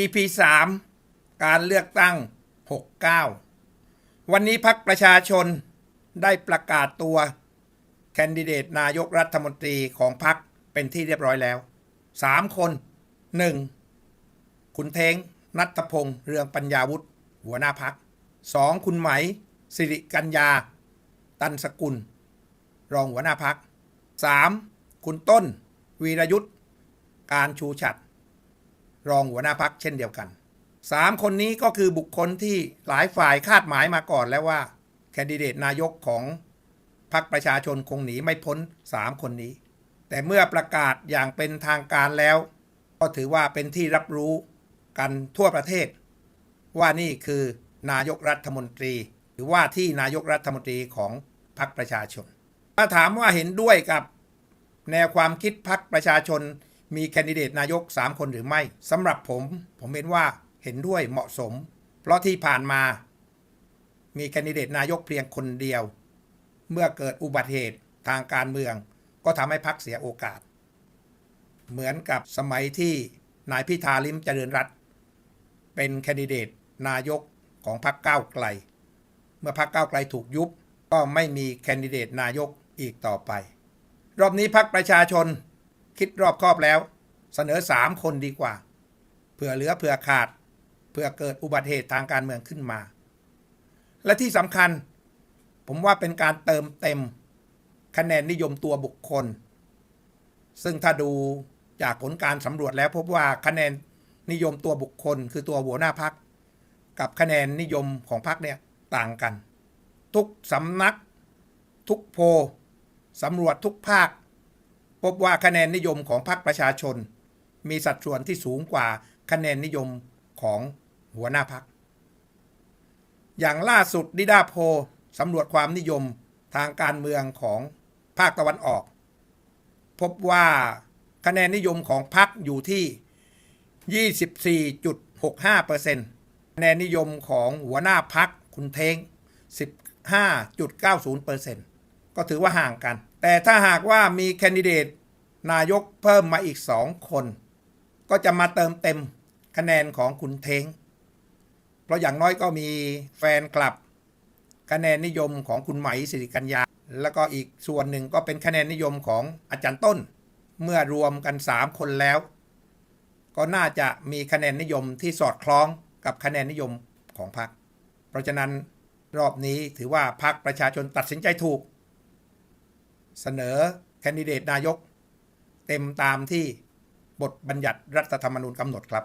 EP 3 การเลือกตั้ง 69 วันนี้พักประชาชนได้ประกาศตัว แคนดิเดตนายกรัฐมนตรีของพักเป็นที่เรียบร้อยแล้ว 3 คน 1. คุณเทงนัทพงษ์เรืองปัญญาวุฒิหัวหน้าพัก 2. คุณไหม สิริกัญญา ตันสกุล รองหัวหน้าพัก 3. คุณต้น วีรยุทธ์ การชูฉัด รองหัวหน้าพักเช่นเดียวกันสามคนนี้ก็คือบุคคลที่หลายฝ่ายคาดหมายมาก่อนแล้วว่า แคนดิเดตนายกของพรรคประชาชนคงหนีไม่พ้นสามคนนี้ แต่เมื่อประกาศอย่างเป็นทางการแล้ว ก็ถือว่าเป็นที่รับรู้กันทั่วประเทศ ว่านี่คือนายกรัฐมนตรี หรือว่าที่นายกรัฐมนตรีของพรรคประชาชน ถ้าถามว่าเห็นด้วยกับแนวความคิดพักประชาชน มีแคนดิเดตนายก 3 คนหรือไม่สำหรับผมผมเห็นว่าเห็นด้วยเหมาะสม เพราะที่ผ่านมา มีแคนดิเดตนายกเพียงคนเดียว เมื่อเกิดอุบัติเหตุทางการเมือง ก็ทำให้พักเสียโอกาส เหมือนกับสมัยที่นายพิธาลิมเจริญรัตน์เป็นแคนดิเดตนายกของพรรคก้าวไกล เมื่อพรรคก้าวไกลถูกยุบก็ไม่มีแคนดิเดตนายกอีกต่อไป รอบนี้พักประชาชน คิดรอบครอบแล้ว เสนอสามคนดีกว่า เผื่อเหลือเผื่อขาด เผื่อเกิดอุบัติเหตุทางการเมืองขึ้นมา และที่สำคัญ ผมว่าเป็นการเติมเต็ม คะแนนนิยมตัวบุคคล ซึ่งถ้าดูจากผลการสำรวจแล้วพบว่าคะแนนนิยมตัวบุคคล คือตัวหัวหน้าพัก กับคะแนนนิยมของพักเนี่ยต่างกัน ทุกสำนัก ทุกโพสำรวจทุกภาค พบว่าคะแนนนิยมของพรรคประชาชน มีสัดส่วนที่สูงกว่าคะแนนนิยมของหัวหน้าพักอย่างล่าสุดดิดาโพสำรวจความนิยมทางการเมืองของภาคตะวันออก พบว่าคะแนนนิยมของพรรคอยู่ที่ 24.65%คะแนนนิยมของหัวหน้าพักคุณเทง15.90% ก็ถือว่าห่างกัน แต่ถ้าหากว่ามีแคนดิเดตนายกเพิ่มมาอีกสองคน ก็จะมาเติมเต็มคะแนนของคุณเทงเพราะอย่างน้อยก็มีแฟนคลับ คะแนนนิยมของคุณไหมสิริกัญญา แล้วก็อีกส่วนหนึ่งก็เป็นคะแนนนิยมของอาจารย์ต้น เมื่อรวมกัน 3 คนแล้ว ก็น่าจะมีคะแนนนิยมที่สอดคล้องกับคะแนนนิยมของพรรคเพราะฉะนั้นรอบนี้ถือว่าพรรคประชาชนตัดสินใจถูก เสนอแคนดิเดตนายก เต็มตามที่บทบัญญัติรัฐธรรมนูญกำหนดครับ